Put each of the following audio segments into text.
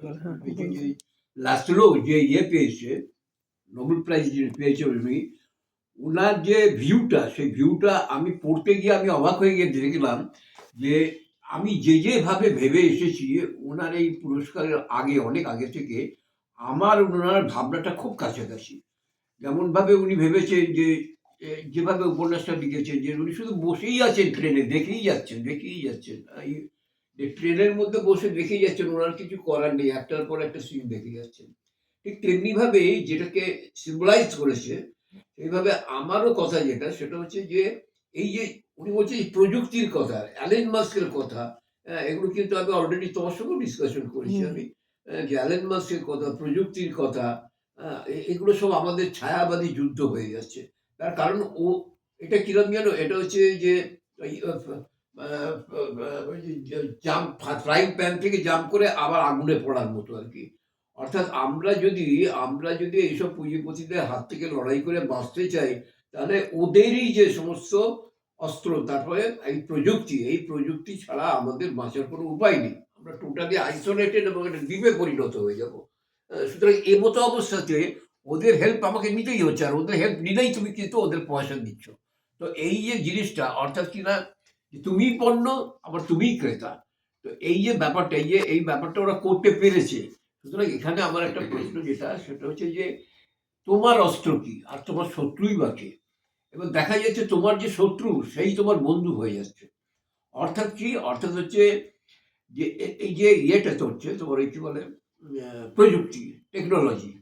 পেয়েছে যে ইয়ে পেয়েছে নোবেল প্রাইজ যে পেয়েছে উনি ওনার যে ভিউটা সেই ভিউটা আমি পড়তে গিয়ে আমি অবাক হয়ে গিয়ে দেখলাম যে আমি যে যেভাবে ভেবে এসেছি ওনার এই পুরস্কারের আগে, অনেক আগে থেকে আমার ওনার ভাবনাটা খুব কাছাকাছি। যেমনভাবে উনি ভেবেছেন যে যেভাবে উপন্যাসটা লিখেছেন, যে উনি শুধু বসেই আছেন ট্রেনে দেখেই যাচ্ছেন দেখেই যাচ্ছেন। এই ট্রেনের মধ্যে বসে দেখে যাচ্ছেন ওনার কিছু করার নেই একটার পর একটা সিন দেখে যাচ্ছেন। ঠিক তেমনিভাবে যেটাকে সিম্বলাইজ করেছে এইভাবে আমারও কথা যেটা সেটা হচ্ছে যে এই যে উনি বলছে প্রযুক্তির কথা অ্যালেন মাস্কের কথা হ্যাঁ, এগুলো কিন্তু আমি অলরেডি তোমার সঙ্গেও ডিসকাশন করেছি আমি যে অ্যালেন মাস্কের কথা প্রযুক্তির কথা হ্যাঁ, এগুলো সব আমাদের ছায়াবাদী যুদ্ধ হয়ে যাচ্ছে। তার কারণ ও এটা কিরম জানো এটা হচ্ছে যে জাম্প ফ্রাইং প্যান থেকে জাম্প করে আবার আগুনে পড়ার মতো আর কি। অর্থাৎ আমরা যদি আমরা যদি এইসব পুঁজিপতিদের হাত থেকে লড়াই করে বাঁচতে চাই, তাহলে ওদেরই যে সমস্ত অস্ত্র, তারপরে এই প্রযুক্তি এই প্রযুক্তি ছাড়া আমাদের বাঁচার কোনো উপায় নেই। আমরা টোটালি আইসোলেটেড এবং একটা দ্বীপে পরিণত হয়ে যাব। সুতরাং এ মতো অবস্থাতে ওদের হেল্প আমাকে নিতেই হচ্ছে, আর ওদের হেল্প নিলেই তুমি কিন্তু ওদের পয়সা দিচ্ছ। তো এই যে জিনিসটা, অর্থাৎ কিনা যে তুমি পণ্য, আবার তুমিই ক্রেতা। তো এই যে ব্যাপারটা, এই যে, এই ব্যাপারটা ওরা করতে পেরেছে। সুতরাং এখানে আমার একটা প্রশ্ন যেটা, সেটা হচ্ছে যে তোমার অস্ত্র কি? আর তোমার শত্রুই বা কে? এবং দেখা যাচ্ছে তোমার যে শত্রু, সেই তোমার বন্ধু হয়ে যাচ্ছে। অর্থাৎ কি? অর্থাৎ হচ্ছে যে এই যে ইয়েটা চলছে, তোমার এই কি বলে প্রযুক্তি, টেকনোলজি।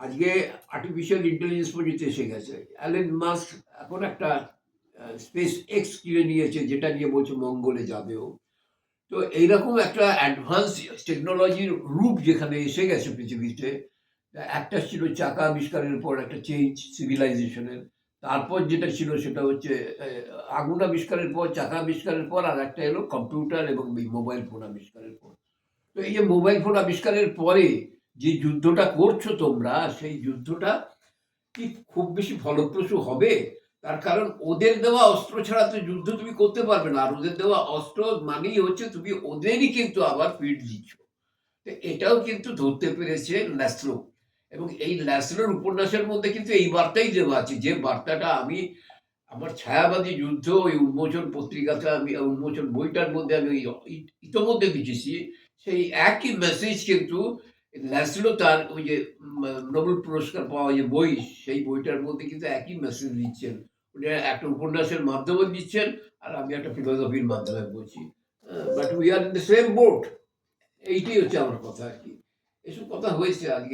আজকে আর্টিফিশিয়াল ইন্টেলিজেন্স পর্যন্ত এসে গেছে। অ্যালেন মাস্ক এখন একটা স্পেস এক্স কিনে নিয়েছে, যেটা নিয়ে বলছে মঙ্গলে যাবেও। তো এইরকম একটা অ্যাডভান্স টেকনোলজির রূপ যেখানে এসে গেছে পৃথিবীতে, একটা ছিল চাকা আবিষ্কারের পর একটা চেঞ্জ সিভিলাইজেশনের তারপর যেটা ছিল সেটা হচ্ছে আগুন আবিষ্কারের পর, চাকা আবিষ্কারের পর, আর একটা এলো কম্পিউটার এবং মোবাইল ফোন আবিষ্কারের পর। তো এই যে মোবাইল ফোন আবিষ্কারের পরে যে যুদ্ধটা করছ তোমরা, সেই যুদ্ধটা কি খুব বেশি ফলপ্রসূ হবে? তার কারণ ওদের দেওয়া অস্ত্র ছাড়া তো যুদ্ধ তুমি করতে পারবে না। আর ওদের দেওয়া অস্ত্র মানেই হচ্ছে তুমি ওদেরই কিন্তু আবার পিঠ দিচ্ছ। এটাও কিন্তু ধরতে পেরেছে ল্যাসলো। এবং এই ন্যাসলোর উপন্যাসের মধ্যে কিন্তু এই বার্তাই দেওয়া আছে, যে বার্তাটা আমি, আমার ছায়াবাদী যুদ্ধ, ওই উন্মোচন পত্রিকাতে আমি, উন্মোচন বইটার মধ্যে আমি ইতোমধ্যে লিখেছি, সেই একই মেসেজ কিন্তু ল্যাসলো তার ওই যে নোবেল পুরস্কার পাওয়া যে বই, সেই বইটার মধ্যে কিন্তু একই মেসেজ দিচ্ছেন উনি একটা উপন্যাসের মাধ্যমে দিচ্ছেন, আর আমি একটা ফিলোসফির মাধ্যমে বলছি। But we are in the same boat এইটাই হচ্ছে আমার কথা আর কি। এসব কথা হয়েছে আজকে।